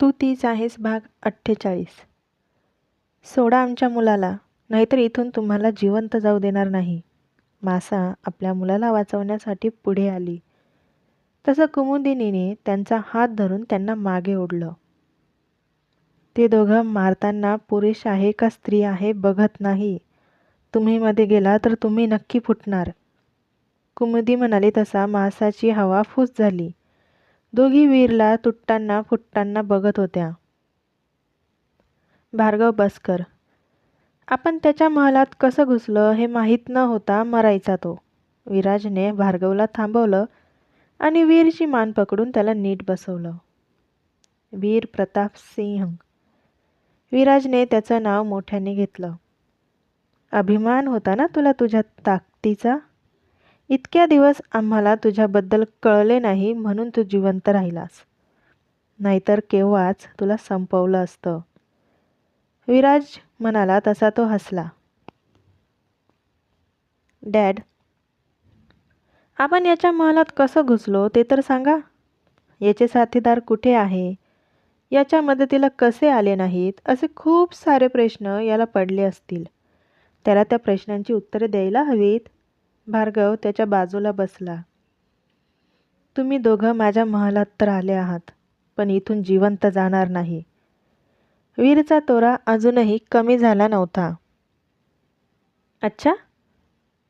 तू तीच आहेस भाग अठ्ठेचाळीस. सोडा आमच्या मुलाला नाहीतर इथून तुम्हाला जिवंत जाऊ देणार नाही. मासा आपल्या मुलाला वाचवण्यासाठी पुढे आली. तसं कुमुदिनीने त्यांचा हात धरून त्यांना मागे ओढलं. ते दोघं मारताना पुरुष आहे का स्त्री आहे बघत नाही. तुम्ही मध्ये गेला तर तुम्ही नक्की फुटणार. कुमुदी म्हणाली तसा मासाची हवा फूस झाली. दोघी वीरला तुटताना फुटताना बघत होत्या. भार्गव बसकर आपण त्याच्या महालात कसं घुसलं हे माहीत न होता मरायचा तो. विराजने भार्गवला थांबवलं आणि वीरची मान पकडून त्याला नीट बसवलं. वीर प्रताप सिंह विराजने त्याचं नाव मोठ्याने घेतलं. अभिमान होता ना तुला तुझ्या ताकदीचा? इतक्या दिवस आम्हाला तुझ्याबद्दल कळले नाही म्हणून तू जिवंत राहिलास. नाहीतर केव्हाच तुला संपवलं असतं. विराज म्हणाला तसा तो हसला. डॅड आपण याच्या महालात कसं घुसलो ते तर सांगा. याचे साथीदार कुठे आहे? याच्या मदतीला कसे आले नाहीत? असे खूप सारे प्रश्न याला पडले असतील. त्याला त्या प्रश्नांची उत्तरे द्यायला हवीत. भार्गव त्याच्या बाजूला बसला. तुम्ही दोघं माझ्या महालात तर आले आहात पण इथून जिवंत जाणार नाही. वीरचा तोरा अजूनही कमी झाला नव्हता. अच्छा?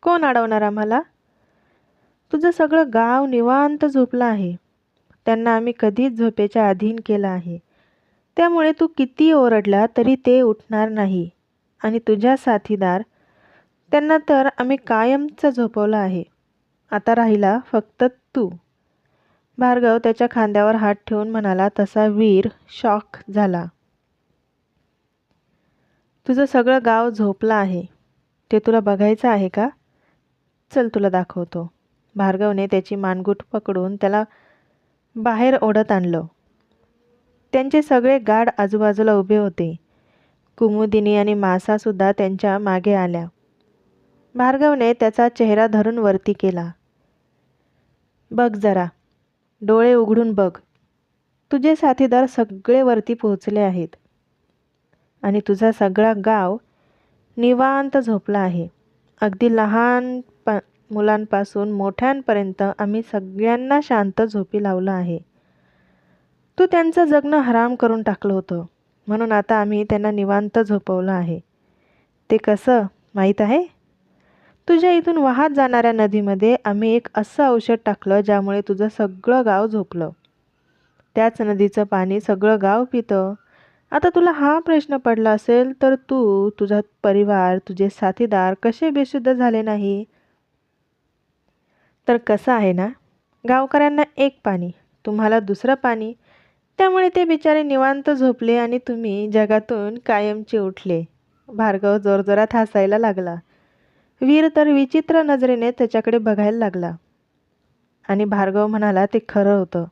कोण अडवणार आम्हाला? तुझं सगळं गाव निवांत झोपलं आहे. त्यांना आम्ही कधीच झोपेच्या अधीन केलं आहे. त्यामुळे तू किती ओरडला तरी ते उठणार नाही. आणि तुझ्या साथीदार त्यांना तर आम्ही कायमचं झोपवलं आहे. आता राहिला फक्त तू. भार्गव त्याच्या खांद्यावर हात ठेवून म्हणाला तसा वीर शॉक झाला. तुझं सगळं गाव झोपलं आहे. ते तुला बघायचं आहे का? चल तुला दाखवतो. भार्गवने त्याची मानगूट पकडून त्याला बाहेर ओढत आणलं. त्यांचे सगळे गाड आजूबाजूला उभे होते. कुमुदिनी आणि मासासुद्धा त्यांच्या मागे आल्या. भार्गवने त्याचा चेहरा धरून वरती केला. बघ जरा. डोळे उघडून बघ. तुझे साथीदार सगळे वरती पोहोचले आहेत. आणि तुझा सगळा गाव निवांत झोपला आहे. अगदी लहान प मुलांपासून मोठ्यांपर्यंत आम्ही सगळ्यांना शांत झोपी लावलं आहे. तू त्यांचं जगणं हराम करून टाकलं होतं. म्हणून आता आम्ही त्यांना निवांत झोपवलं आहे. ते कसं माहीत आहे? तुझ्या इथून वाहत जाणाऱ्या नदीमध्ये आम्ही एक असं औषध टाकलं ज्यामुळे तुझं सगळं गाव झोपलं. त्याच नदीचं पाणी सगळं गाव पितं. आता तुला हा प्रश्न पडला असेल तर तू तुझा परिवार तुझे साथीदार कसे बेशुद्ध झाले नाही? तर कसं आहे ना? गावकऱ्यांना एक पाणी तुम्हाला दुसरं पाणी. त्यामुळे ते बिचारे निवांत झोपले आणि तुम्ही जगातून कायमचे उठले. भार्गव जोरजोरात हसायला लागला. वीर तर विचित्र नजरेने त्याच्याकडे बघायला लागला. आणि भार्गव म्हणाला ते खरं होतं.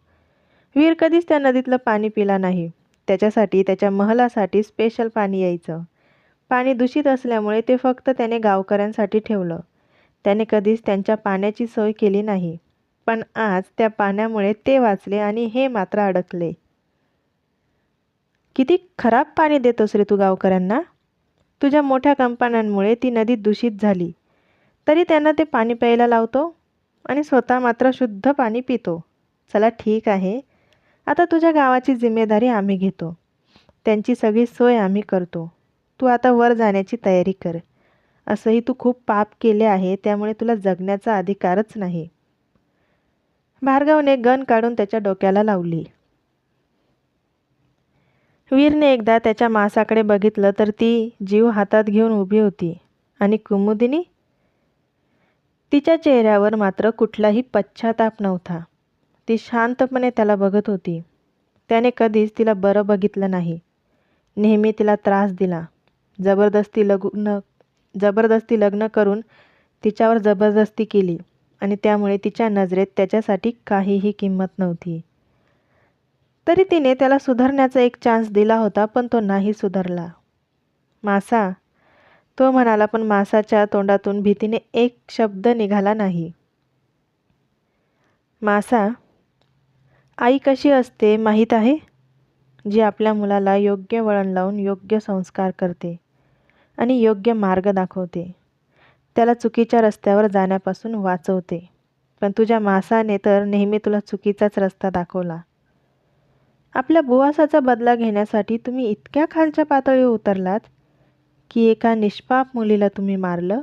वीर कधीच त्या नदीतलं पाणी पिला नाही. त्याच्यासाठी त्याच्या महलासाठी स्पेशल पाणी यायचं. पाणी दूषित असल्यामुळे ते फक्त त्याने गावकऱ्यांसाठी ठेवलं. त्याने कधीच त्यांच्या पाण्याची सोय केली नाही. पण आज त्या पाण्यामुळे ते वाचले आणि हे मात्र अडकले. किती खराब पाणी देतोस रे तू गावकऱ्यांना? तुझ्या मोठ्या कंपन्यांमुळे ती नदी दूषित झाली. तरी त्यांना ते पाणी प्यायला लावतो आणि स्वतः मात्र शुद्ध पाणी पितो. चला ठीक आहे. आता तुझ्या गावाची जिम्मेदारी आम्ही घेतो. त्यांची सगळी सोय आम्ही करतो. तू आता वर जाण्याची तयारी कर. असंही तू खूप पाप केले आहे त्यामुळे तुला जगण्याचा अधिकारच नाही. भार्गवने गन काढून त्याच्या डोक्याला लावली. वीरने एकदा त्याच्या मासाकडे बघितलं तर ती जीव हातात घेऊन उभी होती. आणि कुमुदिनी? तिच्या चेहऱ्यावर मात्र कुठलाही पश्चाताप नव्हता. ती शांतपणे त्याला बघत होती. त्याने कधीच तिला बरं बघितलं नाही. नेहमी तिला त्रास दिला. जबरदस्ती लग्न जबरदस्ती लग्न करून तिच्यावर जबरदस्ती केली. आणि त्यामुळे तिच्या नजरेत त्याच्यासाठी काहीही किंमत नव्हती. तरी तिने त्याला सुधारण्याचा एक चान्स दिला होता पण तो नाही सुधारला. मासा तो म्हणाला पण मासाच्या तोंडातून भीतीने एक शब्द निघाला नाही. मासा आई कशी असते माहीत आहे? जी आपल्या मुलाला योग्य वळण लावून योग्य संस्कार करते आणि योग्य मार्ग दाखवते. त्याला चुकीच्या रस्त्यावर जाण्यापासून वाचवते. पण तुझ्या मासाने तर नेहमी तुला चुकीचाच रस्ता दाखवला. आपल्या बुवासाचा बदला घेण्यासाठी तुम्ही इतक्या खालच्या पातळीवर उतरलात की एका निष्पाप मुलीला तुम्ही मारलं.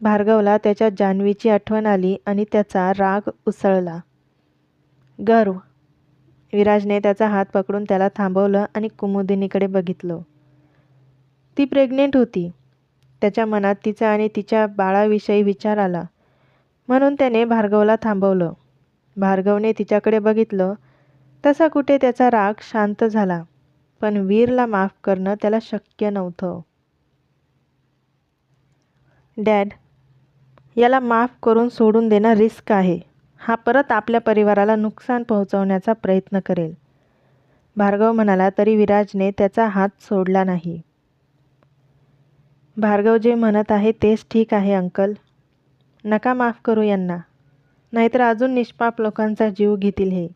भार्गवला त्याच्या जान्हवीची आठवण आली आणि त्याचा राग उसळला. गर्व विराजने त्याचा हात पकडून त्याला थांबवलं आणि कुमुदिनीकडे बघितलं. ती प्रेग्नेंट होती. त्याच्या मनात तिचा आणि तिच्या बाळाविषयी विचार आला. म्हणून त्याने भार्गवला थांबवलं. भार्गवने तिच्याकडे बघितलं तसा कुठे त्याचा राग शांत झाला पण वीरला माफ करणं त्याला शक्य नव्हतं. डॅड याला माफ करून सोडून देणं रिस्क आहे. हा परत आपल्या परिवाराला नुकसान पोहोचवण्याचा प्रयत्न करेल. भार्गव म्हणाला तरी विराजने त्याचा हात सोडला नाही. भार्गव जे म्हणत आहे तेच ठीक आहे अंकल. नका माफ करू यांना. नाहीतर अजून निष्पाप लोकांचा जीव घेतील हे.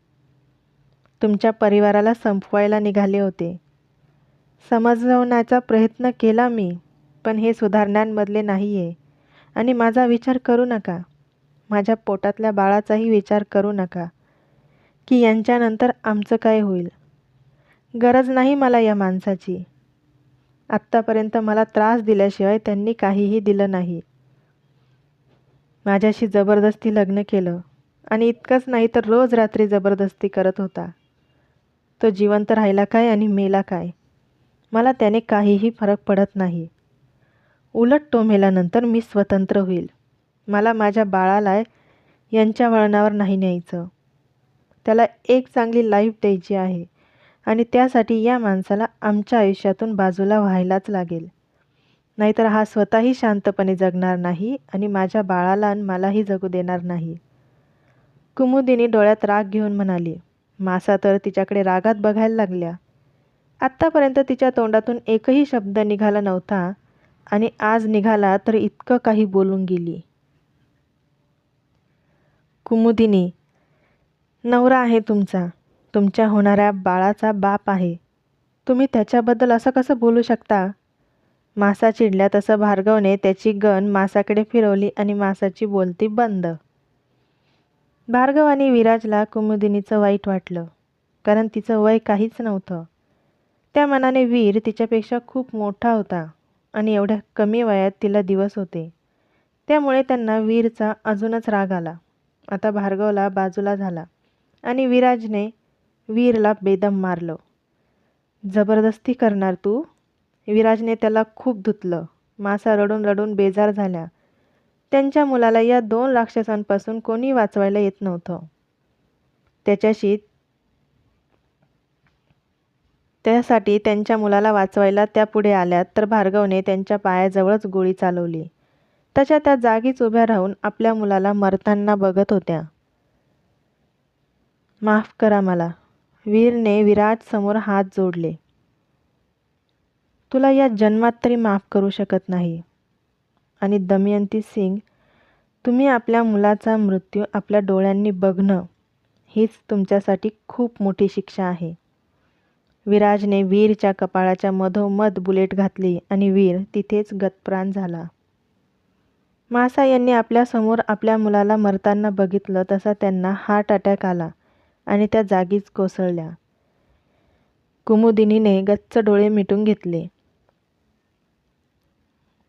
तुमच्या परिवाराला संपवायला निघाले होते. समजवण्याचा प्रयत्न केला मी पण हे सुधारण्यांमधले नाही आहे आणि माझा विचार करू नका. माझ्या पोटातल्या बाळाचाही विचार करू नका की यांच्यानंतर आमचं काय होईल? गरज नाही मला या माणसाची. आत्तापर्यंत मला त्रास दिल्याशिवाय त्यांनी काहीही दिलं नाही. माझ्याशी जबरदस्ती लग्न केलं आणि इतकंच नाही तर रोज रात्री जबरदस्ती करत होता. तो जिवंत राहिला काय आणि मेला काय? मला त्याने काहीही फरक पडत नाही. उलट तो मेल्यानंतर मी स्वतंत्र होईल. मला माझ्या बाळाला यांच्या वळणावर नाही न्यायचं. त्याला एक चांगली लाईफ द्यायची आहे आणि त्यासाठी या माणसाला आमच्या आयुष्यातून बाजूला व्हायलाच लागेल. नाहीतर हा स्वतःही शांतपणे जगणार नाही आणि माझ्या बाळाला आणि मलाही जगू देणार नाही. कुमुदिनी डोळ्यात राग घेऊन म्हणाली मासा तर तिच्याकडे रागात बघायला लागल्या. आत्तापर्यंत तिच्या तोंडातून एकही शब्द निघाला नव्हता आणि आज निघाला तर इतकं काही बोलून गेली. कुमुदिनी नवरा आहे तुमचा. तुमच्या होणाऱ्या बाळाचा बाप आहे. तुम्ही त्याच्याबद्दल असं कसं बोलू शकता? मासा चिडल्या तसं भार्गवने त्याची गण मासाकडे फिरवली आणि मासाची बोलती बंद. भार्गव आणि विराजला कुमुदिनीचं वाईट वाटलं कारण तिचं वय काहीच नव्हतं. त्या मनाने वीर तिच्यापेक्षा खूप मोठा होता आणि एवढ्या कमी वयात तिला दिवस होते. त्यामुळे त्यांना वीरचा अजूनच राग आला. आता भार्गवला बाजूला झाला आणि विराजने वीरला बेदम मारलं. जबरदस्ती करणार तू? विराजने त्याला खूप धुतलं. मासा रडून रडून बेजार झाल्या. त्यांच्या मुलाला या दोन राक्षसांपासून कोणी वाचवायला येत नव्हतं. त्याच्याशी त्यासाठी त्यांच्या मुलाला वाचवायला त्या पुढे आल्या तर भार्गवने त्यांच्या पायाजवळच गोळी चालवली. त्याच्या त्या जागीच उभ्या राहून आपल्या मुलाला मरताना बघत होत्या. माफ करा मला. वीरने विराट समोर हात जोडले. तुला या जन्मात तरी माफ करू शकत नाही. आणि दमयंती सिंग तुम्ही आपल्या मुलाचा मृत्यू आपल्या डोळ्यांनी बघणं हीच तुमच्यासाठी खूप मोठी शिक्षा आहे. विराजने वीरच्या कपाळाच्या मधोमध बुलेट घातली आणि वीर तिथेच गतप्राण झाला. मासा यांनी आपल्यासमोर आपल्या मुलाला मरताना बघितलं तसा त्यांना हार्ट अटॅक आला आणि त्या जागीच कोसळल्या. कुमुदिनीने गच्च डोळे मिटून घेतले.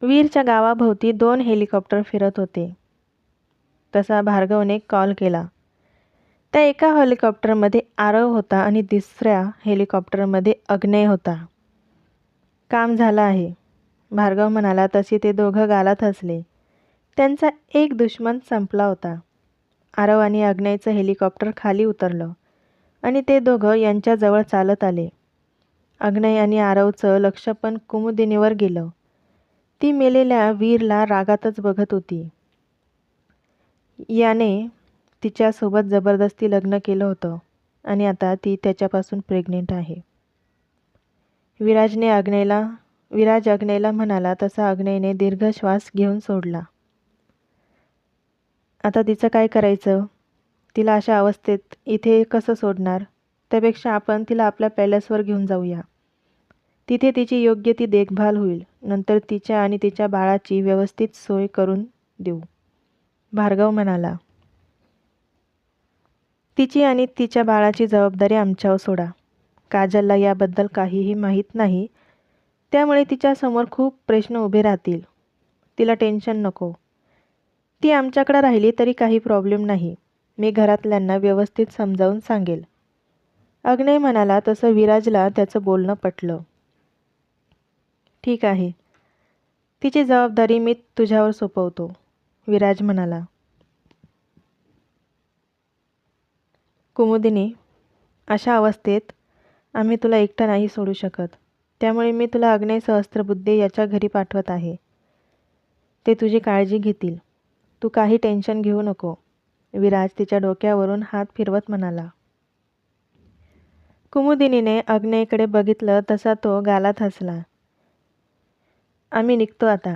वीरच्या गावाभोवती दोन हेलिकॉप्टर फिरत होते. तसा भार्गवने कॉल केला. त्या एका हेलिकॉप्टरमध्ये आरव होता आणि दुसऱ्या हेलिकॉप्टरमध्ये अग्नेय होता. काम झालं आहे. भार्गव म्हणाला तशी ते दोघं गालात हसले. त्यांचा एक दुश्मन संपला होता. आरव आणि अग्नेयचं हेलिकॉप्टर खाली उतरलं आणि ते दोघं यांच्याजवळ चालत आले. अग्नय आणि आरवचं लक्ष पण कुमुदिनीवर गेलं. ती मेलेल्या वीरला रागातच बघत होती. याने तिच्यासोबत जबरदस्ती लग्न केलं होतं आणि आता ती त्याच्यापासून प्रेग्नेंट आहे. विराजने अग्नेला विराज अग्नेला म्हणाला तसा अग्नेने दीर्घ श्वास घेऊन सोडला. आता तिचं काय करायचं? तिला अशा अवस्थेत इथे कसं सोडणार? त्यापेक्षा आपण तिला आपल्या पॅलेसवर घेऊन जाऊया. तिथे तिची योग्य ती देखभाल होईल. नंतर तिच्या आणि तिच्या बाळाची व्यवस्थित सोय करून देऊ. भार्गव म्हणाला तिची आणि तिच्या बाळाची जबाबदारी आमच्यावर सोडा. काजलला याबद्दल काहीही माहीत नाही. त्यामुळे तिच्यासमोर खूप प्रश्न उभे राहतील. तिला टेन्शन नको. ती आमच्याकडे राहिली तरी काही प्रॉब्लेम नाही. मी घरातल्यांना व्यवस्थित समजावून सांगेल. अग्नय म्हणाला तसं विराजला त्याचं बोलणं पटलं. ठीक आहे. तिची जबाबदारी मी तुझ्यावर सोपवतो. विराज म्हणाला. कुमुदिनी अशा अवस्थेत आम्ही तुला एकटं नाही सोडू शकत. त्यामुळे मी तुला अग्नय सहस्त्रबुद्धे याच्या घरी पाठवत आहे. ते तुझी काळजी घेतील. तू काही टेन्शन घेऊ नको. विराज तिच्या डोक्यावरून हात फिरवत म्हणाला. कुमुदिनीने अग्नेयकडे बघितलं तसा तो गालात हसला. आम्ही निघतो आता.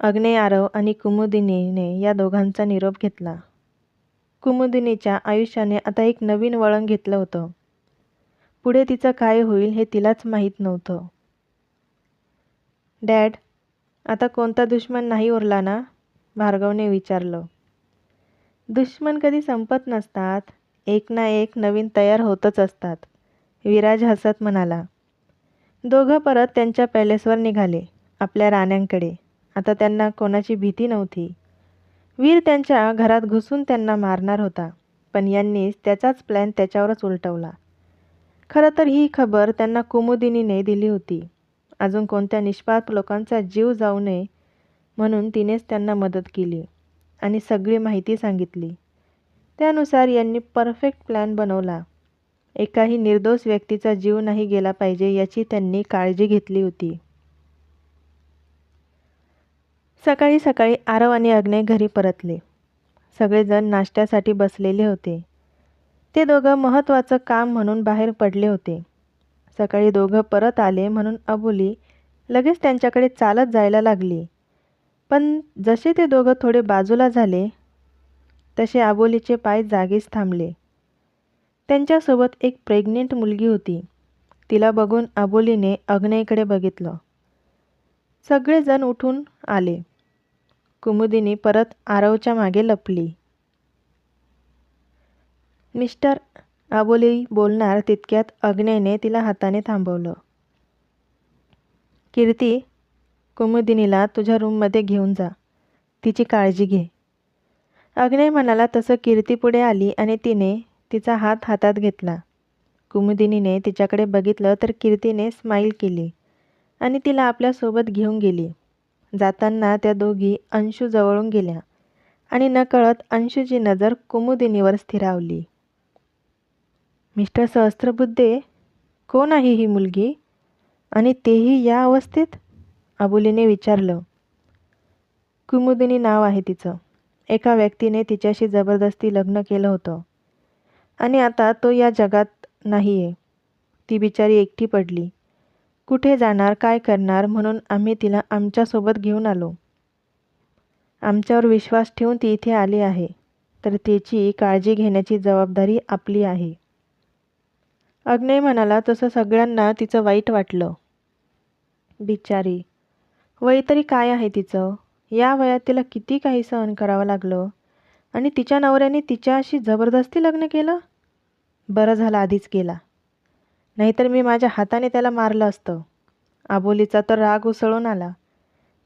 अग्नेय आरव आणि कुमुदिनीने या दोघांचा निरोप घेतला. कुमुदिनीच्या आयुष्याने आता एक नवीन वळण घेतलं होतं. पुढे तिचं काय होईल हे तिलाच माहीत नव्हतं. डॅड आता कोणता दुश्मन नाही उरला ना? भार्गवने विचारलं. दुश्मन कधी संपत नसतात. एक ना एक नवीन तयार होतच असतात विराज हसत म्हणाला. दोघं परत त्यांच्या पॅलेसवर निघाले. आपल्या राण्यांकडे. आता त्यांना कोणाची भीती नव्हती. वीर त्यांच्या घरात घुसून त्यांना मारणार होता पण यांनीच त्याचाच प्लॅन त्याच्यावरच उलटवला. खरं तर ही खबर त्यांना कुमुदिनीने दिली होती. अजून कोणत्या निष्पाप लोकांचा जीव जाऊ नये म्हणून तिनेच त्यांना मदत केली आणि सगळी माहिती सांगितली. त्यानुसार यांनी परफेक्ट प्लॅन बनवला. एकाही निर्दोष व्यक्तीचा जीव नाही गेला पाहिजे याची त्यांनी काळजी घेतली होती. सकाळी सकाळी आरव आणि अग्नय घरी परतले. सगळेजण नाश्त्यासाठी बसलेले होते. ते दोघं महत्त्वाचं काम म्हणून बाहेर पडले होते. सकाळी दोघं परत आले म्हणून अबोली लगेच त्यांच्याकडे चालत जायला लागली. पण जसे ते दोघं थोडे बाजूला झाले तसे आबोलीचे पाय जागीच थांबले. त्यांच्यासोबत एक प्रेग्नेंट मुलगी होती. तिला बघून आबोलीने अग्नयकडे बघितलं. सगळेजण उठून आले. कुमुदिनी परत आरवच्या मागे लपली. मिस्टर आबोली बोलणार तितक्यात अग्नेने तिला हाताने थांबवलं. कीर्ती कुमुदिनीला तुझ्या रूममध्ये घेऊन जा. तिची काळजी घे. अग्नेय म्हणाला तसं कीर्ती पुढे आली आणि तिने तिचा हात हातात घेतला. कुमुदिनीने तिच्याकडे बघितलं तर कीर्तीने स्माईल केली. आणि तिला आपल्यासोबत घेऊन गेली. जाताना त्या दोघी अंशू जवळून गेल्या आणि नकळत अंशूची नजर कुमुदिनीवर स्थिरावली. मिस्टर सहस्त्रबुद्धे कोण आहे ही मुलगी? आणि तेही या अवस्थेत? अबुलीने विचारलं. कुमुदिनी नाव आहे तिचं. एका व्यक्तीने तिच्याशी जबरदस्ती लग्न केलं होतं. आणि आता तो या जगात नाही आहे ती बिचारी एकटी पडली. कुठे जाणार काय करणार म्हणून आम्ही तिला आमच्यासोबत घेऊन आलो. आमच्यावर विश्वास ठेवून ती इथे आली आहे. तर तिची काळजी घेण्याची जबाबदारी आपली आहे. अग्नय म्हणाला तसं सगळ्यांना तिचं वाईट वाटलं. बिचारी वय तरी काय आहे तिचं? या वयात तिला किती काही सहन करावं लागलं? आणि तिच्या नवऱ्याने तिच्याशी जबरदस्ती लग्न केलं? बरं झालं आधीच गेला नाहीतर मी माझ्या हाताने त्याला मारलं असतं. आबोलीचा तर राग उसळून आला.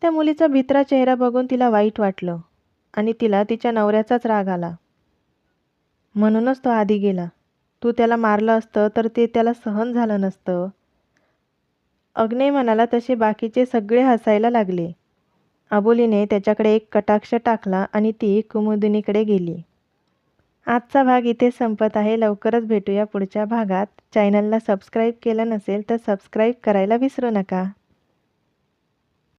त्या मुलीचा भित्रा चेहरा बघून तिला वाईट वाटलं आणि तिला तिच्या नवऱ्याचाच राग आला. म्हणूनच तो आधी गेला. तू त्याला मारलं असतं तर ते त्याला सहन झालं नसतं. अग्ने म्हणाला तसे बाकीचे सगळे हसायला लागले. अबोलीने त्याच्याकडे एक कटाक्ष टाकला आणि ती कुमुदिनीकडे गेली. आजचा भाग इथे संपत आहे. लवकरच भेटूया पुढच्या भागात. चॅनलला सबस्क्राईब केलं नसेल तर सबस्क्राईब करायला विसरू नका.